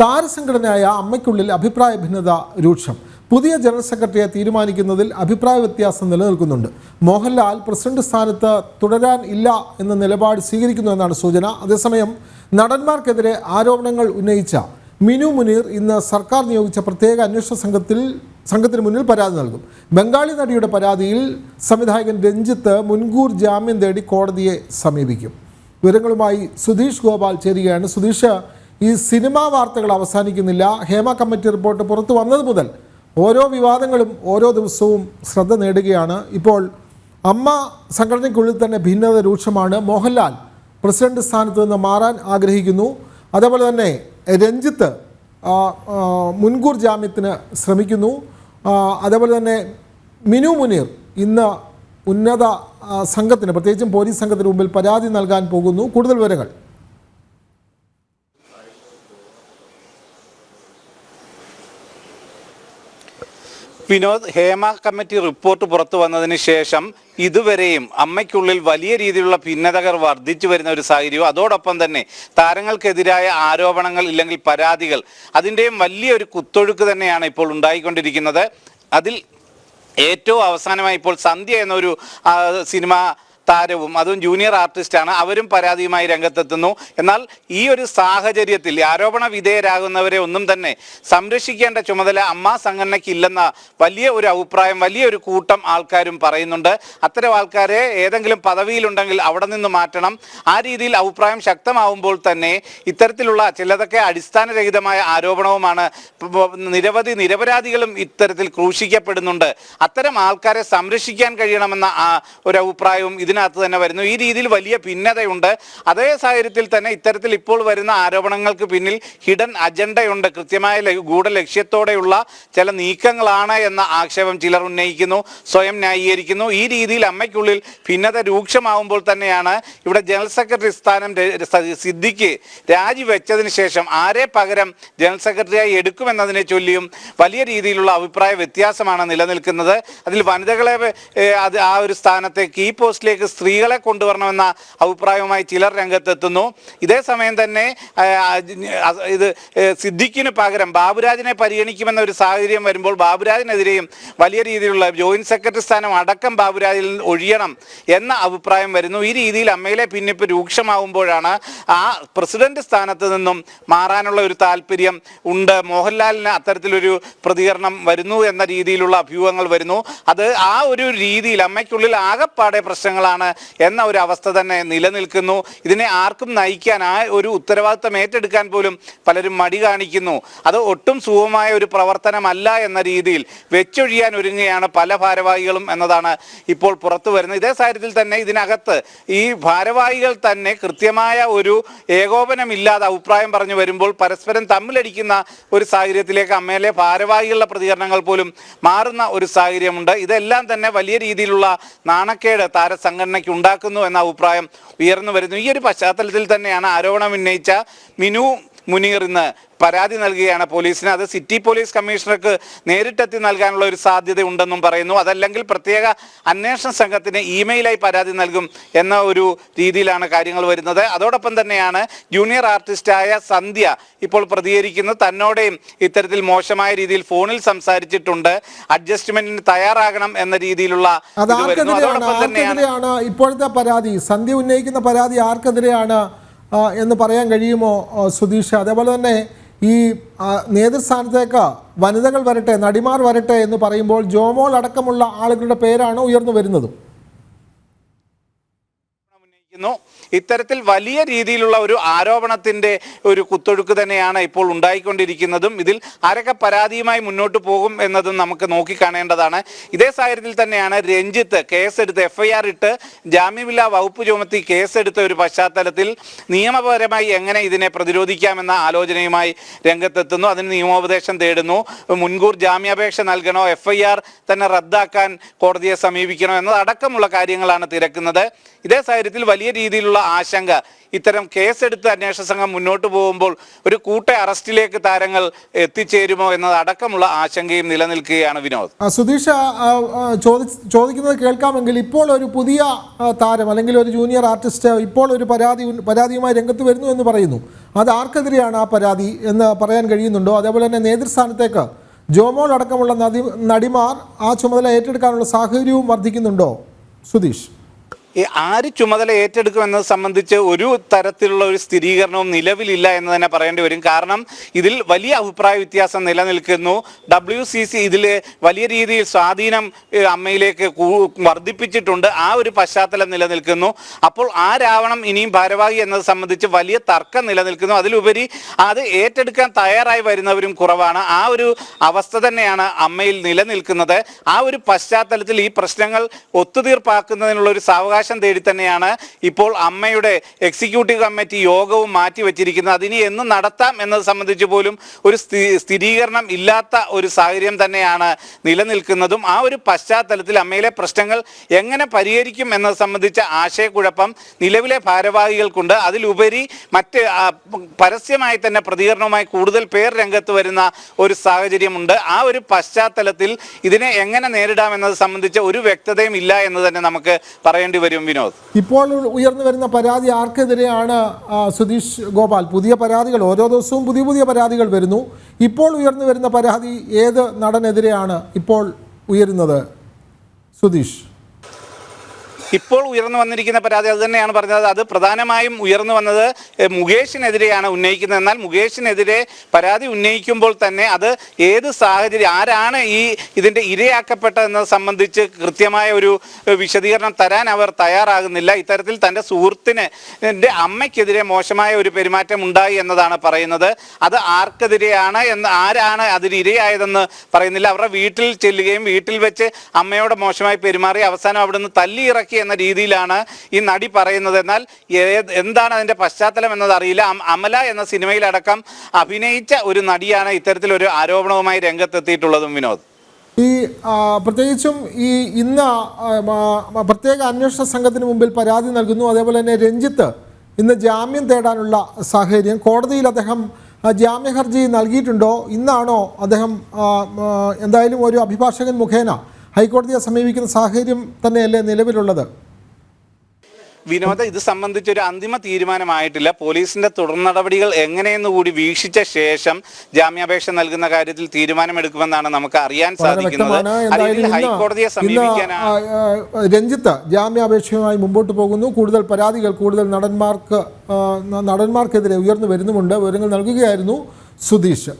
താരസംഘടനയായ അമ്മയ്ക്കുള്ളിൽ അഭിപ്രായ ഭിന്നത രൂക്ഷം. പുതിയ ജനറൽ സെക്രട്ടറിയെ തീരുമാനിക്കുന്നതിൽ അഭിപ്രായ വ്യത്യാസം നിലനിൽക്കുന്നുണ്ട്. മോഹൻലാൽ പ്രസിഡന്റ് സ്ഥാനത്ത് തുടരാൻ ഇല്ല എന്ന നിലപാട് സ്വീകരിക്കുന്നു എന്നാണ് സൂചന. അതേസമയം നടന്മാർക്കെതിരെ ആരോപണങ്ങൾ ഉന്നയിച്ച മിനു മുനീർ ഇന്ന് സർക്കാർ നിയോഗിച്ച പ്രത്യേക അന്വേഷണ സംഘത്തിൽ സംഘത്തിന് മുന്നിൽ പരാതി നൽകും. ബംഗാളി നടിയുടെ പരാതിയിൽ സംവിധായകൻ രഞ്ജിത്ത് മുൻകൂർ ജാമ്യം തേടി കോടതിയെ സമീപിക്കും. വിവരങ്ങളുമായി സുധീഷ് ഗോപാൽ ചേരുകയാണ്. സുധീഷ് ഈ സിനിമാ വാർത്തകൾ അവസാനിക്കുന്നില്ല. ഹേമ കമ്മിറ്റി റിപ്പോർട്ട് പുറത്തു വന്നത് മുതൽ ഓരോ വിവാദങ്ങളും ഓരോ ദിവസവും ശ്രദ്ധ നേടുകയാണ്. ഇപ്പോൾ അമ്മ സംഘടനയ്ക്കുള്ളിൽ തന്നെ ഭിന്നത രൂക്ഷമാണ്. മോഹൻലാൽ പ്രസിഡന്റ് സ്ഥാനത്ത് നിന്ന് മാറാൻ ആഗ്രഹിക്കുന്നു. അതേപോലെ തന്നെ രഞ്ജിത്ത് മുൻകൂർ ജാമ്യത്തിന് ശ്രമിക്കുന്നു. അതേപോലെ തന്നെ മിനു മുനീർ ഇന്ന് ഉന്നത സംഘത്തിന് പ്രത്യേകിച്ചും പോലീസ് സംഘത്തിന് മുമ്പിൽ പരാതി നൽകാൻ പോകുന്നു. കൂടുതൽ വിവരങ്ങൾ വിനോദ് ഹേമ കമ്മിറ്റി റിപ്പോർട്ട് പുറത്തു വന്നതിന് ശേഷം ഇതുവരെയും അമ്മയ്ക്കുള്ളിൽ വലിയ രീതിയിലുള്ള ഭിന്നതകൾ വർദ്ധിച്ചു വരുന്ന ഒരു സാഹചര്യം അതോടൊപ്പം തന്നെ താരങ്ങൾക്കെതിരായ ആരോപണങ്ങൾ ഇല്ലെങ്കിൽ പരാതികൾ അതിന്റെയും വലിയൊരു കുത്തൊഴുക്ക് തന്നെയാണ് ഇപ്പോൾ ഉണ്ടായിക്കൊണ്ടിരിക്കുന്നത്. അതിൽ ഏറ്റവും അവസാനമായി ഇപ്പോൾ സന്ധ്യ എന്നൊരു സിനിമ താരവും അതും ജൂനിയർ ആർട്ടിസ്റ്റാണ് അവരും പരാതിയുമായി രംഗത്തെത്തുന്നു. എന്നാൽ ഈ ഒരു സാഹചര്യത്തിൽ ആരോപണ വിധേയരാകുന്നവരെ ഒന്നും തന്നെ സംരക്ഷിക്കേണ്ട ചുമതല അമ്മാ സംഘടനയ്ക്കില്ലെന്ന വലിയ ഒരു അഭിപ്രായം വലിയ ഒരു കൂട്ടം ആൾക്കാരും പറയുന്നുണ്ട്. അത്തരം ആൾക്കാരെ ഏതെങ്കിലും പദവിയിലുണ്ടെങ്കിൽ അവിടെ നിന്ന് മാറ്റണം. ആ രീതിയിൽ അഭിപ്രായം ശക്തമാവുമ്പോൾ തന്നെ ഇത്തരത്തിലുള്ള ചിലതൊക്കെ അടിസ്ഥാനരഹിതമായ ആരോപണവുമാണ് നിരവധി നിരപരാധികളും ഇത്തരത്തിൽ ക്രൂശിക്കപ്പെടുന്നുണ്ട്. അത്തരം ആൾക്കാരെ സംരക്ഷിക്കാൻ കഴിയണമെന്ന ഒരു അഭിപ്രായവും ഇതിനകത്ത് തന്നെ വരുന്നു. ഈ രീതിയിൽ വലിയ ഭിന്നതയുണ്ട്. അതേ സാഹചര്യത്തിൽ തന്നെ ഇത്തരത്തിൽ ഇപ്പോൾ വരുന്ന ആരോപണങ്ങൾക്ക് പിന്നിൽ ഹിഡൻ അജണ്ടയുണ്ട്. കൃത്യമായ ഗൂഢ ഗൂഢലക്ഷ്യത്തോടെയുള്ള ചില നീക്കങ്ങളാണ് എന്ന ആക്ഷേപം ചിലർ ഉന്നയിക്കുന്നു. സ്വയം ന്യായീകരിക്കുന്നു. ഈ രീതിയിൽ അമ്മയ്ക്കുള്ളിൽ ഭിന്നത രൂക്ഷമാവുമ്പോൾ തന്നെയാണ് ഇവിടെ ജനറൽ സെക്രട്ടറി സ്ഥാനം സിദ്ദിഖ് രാജിവെച്ചതിന് ശേഷം ആരെ പകരം ജനറൽ സെക്രട്ടറിയായി എടുക്കുമെന്നതിനെ ചൊല്ലിയും വലിയ രീതിയിലുള്ള അഭിപ്രായ വ്യത്യാസമാണ് നിലനിൽക്കുന്നത്. അതിൽ വനിതകളെ അത് ആ ഒരു സ്ഥാനത്തെ കീ പോസ്റ്റിലേക്ക് സ്ത്രീകളെ കൊണ്ടുവരണമെന്ന അഭിപ്രായവുമായി ചിലർ രംഗത്തെത്തുന്നു. ഇതേ സമയം തന്നെ ഇത് സിദ്ദിഖിന് പകരം ബാബുരാജിനെ പരിഗണിക്കുമെന്ന ഒരു സാഹചര്യം വരുമ്പോൾ ബാബുരാജിനെതിരെയും വലിയ രീതിയിലുള്ള ജോയിന്റ് സെക്രട്ടറി സ്ഥാനം അടക്കം ബാബുരാജിൽ ഒഴിയണം എന്ന അഭിപ്രായം വരുന്നു. ഈ രീതിയിൽ അമ്മയിലെ പിന്നിപ്പ് രൂക്ഷമാവുമ്പോഴാണ് ആ പ്രസിഡന്റ് സ്ഥാനത്ത് നിന്നും മാറാനുള്ള ഒരു താല്പര്യം ഉണ്ട്. മോഹൻലാലിന് അത്തരത്തിലൊരു പ്രതികരണം വരുന്നു എന്ന രീതിയിലുള്ള അഭ്യൂഹങ്ങൾ വരുന്നു. അത് ആ ഒരു രീതിയിൽ അമ്മയ്ക്കുള്ളിൽ ആകെപ്പാടെ പ്രശ്നങ്ങളാണ് എന്ന ഒരു അവസ്ഥ തന്നെ നിലനിൽക്കുന്നു. ഇതിനെ ആർക്കും നയിക്കാൻ ആ ഒരു ഉത്തരവാദിത്തം ഏറ്റെടുക്കാൻ പോലും പലരും മടി കാണിക്കുന്നു. അത് ഒട്ടും സുഖമായ ഒരു പ്രവർത്തനമല്ല എന്ന രീതിയിൽ വെച്ചൊഴിയാൻ ഒരുങ്ങുകയാണ് പല ഭാരവാഹികളും എന്നതാണ് ഇപ്പോൾ പുറത്തു വരുന്നത്. ഇതേ സാഹചര്യത്തിൽ തന്നെ ഇതിനകത്ത് ഈ ഭാരവാഹികൾ തന്നെ കൃത്യമായ ഒരു ഏകോപനമില്ലാതെ അഭിപ്രായം പറഞ്ഞു വരുമ്പോൾ പരസ്പരം തമ്മിലടിക്കുന്ന ഒരു സാഹചര്യത്തിലേക്ക് അമ്മയിലെ ഭാരവാഹികളുടെ പ്രതികരണങ്ങൾ പോലും മാറുന്ന ഒരു സാഹചര്യമുണ്ട്. ഇതെല്ലാം തന്നെ വലിയ രീതിയിലുള്ള നാണക്കേട് താരസംഘടനയ്ക്ക് ഉണ്ടാക്കുന്നു എന്ന അഭിപ്രായം ഉയർന്നു വരുന്നു. ഈ ഒരു പശ്ചാത്തലത്തിൽ തന്നെയാണ് ആരോപണം ഉന്നയിച്ച മിനു മുനീർ ഇന്ന് പരാതി നൽകുകയാണ് പോലീസിന്. അത് സിറ്റി പോലീസ് കമ്മീഷണർക്ക് നേരിട്ടെത്തി നൽകാനുള്ള ഒരു സാധ്യത ഉണ്ടെന്നും പറയുന്നു. അതല്ലെങ്കിൽ പ്രത്യേക അന്വേഷണ സംഘത്തിന് ഇമെയിലായി പരാതി നൽകും എന്ന ഒരു രീതിയിലാണ് കാര്യങ്ങൾ വരുന്നത്. അതോടൊപ്പം തന്നെയാണ് ജൂനിയർ ആർട്ടിസ്റ്റായ സന്ധ്യ ഇപ്പോൾ പ്രതികരിക്കുന്നത് തന്നോടെയും ഇത്തരത്തിൽ മോശമായ രീതിയിൽ ഫോണിൽ സംസാരിച്ചിട്ടുണ്ട്. അഡ്ജസ്റ്റ്മെന്റിന് തയ്യാറാകണം എന്ന രീതിയിലുള്ള അതോടൊപ്പം തന്നെയാണ് ഇപ്പോഴത്തെ പരാതി? സന്ധ്യ ഉന്നയിക്കുന്ന പരാതി ആർക്കെതിരെയാണ്? എന്ന് പറയാൻ കഴിയുമോ സുധീഷ്? അതേപോലെ തന്നെ ഈ നേതൃസ്ഥാനത്തേക്ക് വനിതകൾ വരട്ടെ നടിമാർ വരട്ടെ എന്ന് പറയുമ്പോൾ ജോമോൾ അടക്കമുള്ള ആളുകളുടെ പേരാണ് ഉയർന്നു വരുന്നതും. ഇത്തരത്തിൽ വലിയ രീതിയിലുള്ള ഒരു ആരോപണത്തിന്റെ ഒരു കുത്തൊഴുക്ക് തന്നെയാണ് ഇപ്പോൾ ഉണ്ടായിക്കൊണ്ടിരിക്കുന്നതും. ഇതിൽ ആരൊക്കെ പരാതിയുമായി മുന്നോട്ട് പോകും എന്നതും നമുക്ക് നോക്കിക്കാണേണ്ടതാണ്. ഇതേ സാഹചര്യത്തിൽ തന്നെയാണ് രഞ്ജിത്ത് കേസെടുത്ത് എഫ്ഐആർ ഇട്ട് ജാമ്യമില്ലാ വകുപ്പ് ചുമത്തി കേസെടുത്ത ഒരു പശ്ചാത്തലത്തിൽ നിയമപരമായി എങ്ങനെ ഇതിനെ പ്രതിരോധിക്കാമെന്ന ആലോചനയുമായി രംഗത്തെത്തുന്നു. അതിന് നിയമോപദേശം തേടുന്നു. മുൻകൂർ ജാമ്യാപേക്ഷ നൽകണോ? എഫ്ഐആർ തന്നെ റദ്ദാക്കാൻ കോടതിയെ സമീപിക്കണോ? എന്നതടക്കമുള്ള കാര്യങ്ങളാണ് തിരക്കുന്നത്. ഇതേ സാഹചര്യത്തിൽ വലിയ വലിയ രീതിയിലുള്ള ആശങ്ക. ഇത്തരം കേസെടുത്ത് അന്വേഷണ സംഘം മുന്നോട്ട് പോകുമ്പോൾ ഒരു കൂട്ട അറസ്റ്റിലേക്ക് താരങ്ങൾ എത്തിച്ചേരുമോ എന്നത് അടക്കമുള്ള ആശങ്കയും നിലനിൽക്കുകയാണ് വിനോദ്. സുധീഷ് ചോദിക്കുന്നത് കേൾക്കാമെങ്കിൽ ഇപ്പോൾ ഒരു പുതിയ താരം അല്ലെങ്കിൽ ഒരു ജൂനിയർ ആർട്ടിസ്റ്റ് ഇപ്പോൾ ഒരു പരാതി പരാതിയുമായി രംഗത്ത് വരുന്നു എന്ന് പറയുന്നു. അത് ആർക്കെതിരെയാണ് ആ പരാതി എന്ന് പറയാൻ കഴിയുന്നുണ്ടോ? അതേപോലെ തന്നെ നേതൃസ്ഥാനത്തേക്ക് ജോമോൾ അടക്കമുള്ള നടിമാർ ആ ചുമതല ഏറ്റെടുക്കാനുള്ള സാഹചര്യവും വർദ്ധിക്കുന്നുണ്ടോ? സുധീഷ്. ഈ ആര് ചുമതല ഏറ്റെടുക്കുമെന്നത് സംബന്ധിച്ച് ഒരു തരത്തിലുള്ള ഒരു സ്ഥിരീകരണവും നിലവിലില്ല എന്ന് തന്നെ പറയേണ്ടി വരും. കാരണം ഇതിൽ വലിയ അഭിപ്രായ വ്യത്യാസം നിലനിൽക്കുന്നു. ഡബ്ല്യു സി സി ഇതിൽ വലിയ രീതിയിൽ സ്വാധീനം അമ്മയിലേക്ക് വർദ്ധിപ്പിച്ചിട്ടുണ്ട്. ആ ഒരു പശ്ചാത്തലം നിലനിൽക്കുന്നു. അപ്പോൾ ആ രാവണം ഇനിയും ഭാരവാഹി എന്നത് സംബന്ധിച്ച് വലിയ തർക്കം നിലനിൽക്കുന്നു. അതിലുപരി അത് ഏറ്റെടുക്കാൻ തയ്യാറായി വരുന്നവരും കുറവാണ്. ആ ഒരു അവസ്ഥ തന്നെയാണ് അമ്മയിൽ നിലനിൽക്കുന്നത്. ആ ഒരു പശ്ചാത്തലത്തിൽ ഈ പ്രശ്നങ്ങൾ ഒത്തുതീർപ്പാക്കുന്നതിനുള്ള ഒരു സാവകാശം തേടി തന്നെയാണ് ഇപ്പോൾ അമ്മയുടെ എക്സിക്യൂട്ടീവ് കമ്മിറ്റി യോഗവും മാറ്റിവെച്ചിരിക്കുന്നത് അതിനി എന്ന് നടത്താം എന്നത് സംബന്ധിച്ച് പോലും ഒരു സ്ഥി- സ്ഥിരീകരണം ഇല്ലാത്ത ഒരു സാഹചര്യം തന്നെയാണ് നിലനിൽക്കുന്നതും. ആ ഒരു പശ്ചാത്തലത്തിൽ അമ്മയിലെ പ്രശ്നങ്ങൾ എങ്ങനെ പരിഹരിക്കും എന്നത് സംബന്ധിച്ച ആശയക്കുഴപ്പം നിലവിലെ ഭാരവാഹികൾക്കുണ്ട്. അതിലുപരി മറ്റ് പരസ്യമായി തന്നെ പ്രതികരണവുമായി കൂടുതൽ പേർ രംഗത്ത് വരുന്ന ഒരു സാഹചര്യമുണ്ട്. ആ ഒരു പശ്ചാത്തലത്തിൽ ഇതിനെ എങ്ങനെ നേരിടാം നേരിടാമെന്നത് സംബന്ധിച്ച ഒരു വ്യക്തതയും ഇല്ല എന്ന് തന്നെ നമുക്ക് പറയേണ്ടി വരും. വിനോദ്. ഇപ്പോൾ ഉയർന്നു വരുന്ന പരാതി ആർക്കെതിരെയാണ് സുധീഷ് ഗോപാൽ? പുതിയ പരാതികൾ ഓരോ ദിവസവും പുതിയ പുതിയ പരാതികൾ വരുന്നു. ഇപ്പോൾ ഉയർന്നു വരുന്ന പരാതി ഏത് നടനെതിരെയാണ് ഇപ്പോൾ ഉയരുന്നത് സുധീഷ്? ഇപ്പോൾ ഉയർന്നു വന്നിരിക്കുന്ന പരാതി അത് തന്നെയാണ് പറഞ്ഞത്. അത് പ്രധാനമായും ഉയർന്നു വന്നത് മുകേഷിനെതിരെയാണ് ഉന്നയിക്കുന്നത്. എന്നാൽ മുകേഷിനെതിരെ പരാതി ഉന്നയിക്കുമ്പോൾ തന്നെ അത് ഏത് സാഹചര്യം ആരാണ് ഈ ഇതിന്റെ ഇരയാക്കപ്പെട്ടതെന്നത് സംബന്ധിച്ച് കൃത്യമായ ഒരു വിശദീകരണം തരാൻ അവർ തയ്യാറാകുന്നില്ല. ഇത്തരത്തിൽ തന്റെ സുഹൃത്തിന് എന്റെ അമ്മയ്ക്കെതിരെ മോശമായ ഒരു പെരുമാറ്റം ഉണ്ടായി എന്നതാണ് പറയുന്നത്. അത് ആർക്കെതിരെയാണ് എന്ന് ആരാണ് അതിനിരയായതെന്ന് പറയുന്നില്ല. അവരുടെ വീട്ടിൽ ചെല്ലുകയും വീട്ടിൽ വെച്ച് അമ്മയോട് മോശമായി പെരുമാറി അവസാനം അവിടുന്ന് തല്ലിയിറക്കി എന്ന രീതിയിലാണ് ഈ നടി പറയുന്നത്. എന്നാൽ എന്താണ് അതിന്റെ പശ്ചാത്തലം എന്നത് അറിയില്ല. അമല എന്ന സിനിമയിലടക്കം അഭിനയിച്ച ഒരു നടിയാണ് ഇത്തരത്തിലൊരു ആരോപണവുമായി രംഗത്തെത്തിയിട്ടുള്ളതും വിനോദ്. ഈ പ്രത്യേകിച്ചും ഈ ഇന്ന് പ്രത്യേക അന്വേഷണ സംഘത്തിന് മുമ്പിൽ പരാതി നൽകുന്നു. അതേപോലെ തന്നെ രഞ്ജിത്ത് ഇന്ന് ജാമ്യം തേടാനുള്ള സാഹചര്യം. കോടതിയിൽ അദ്ദേഹം ജാമ്യഹർജി ജാമ്യ ഹർജി നൽകിയിട്ടുണ്ടോ? ഇന്നാണോ അദ്ദേഹം എന്തായാലും ഒരു അഭിഭാഷകൻ മുഖേന ഹൈക്കോടതിയെ സമീപിക്കുന്ന സാഹചര്യം തന്നെയല്ലേ നിലവിലുള്ളത്? വിനോദ ഇത് സംബന്ധിച്ച് ഒരു അന്തിമ തീരുമാനമായിട്ടില്ല. പോലീസിന്റെ തുടർ നടപടികൾ എങ്ങനെയെന്ന് കൂടി വീക്ഷിച്ച ശേഷം ജാമ്യാപേക്ഷ നൽകുന്ന കാര്യത്തിൽ തീരുമാനമെടുക്കുമെന്നാണ് നമുക്ക് അറിയാൻ സാധിക്കുന്നത്. ഹൈക്കോടതിയെ സമീപിക്കാനാണ് രഞ്ജിത്ത് ജാമ്യാപേക്ഷയുമായി മുമ്പോട്ട് പോകുന്നു. കൂടുതൽ പരാതികൾ കൂടുതൽ നടന്മാർക്ക് നടന്മാർക്കെതിരെ ഉയർന്നു വരുന്നുമുണ്ട്. വിവരങ്ങൾ നൽകുകയായിരുന്നു സുധീഷ്.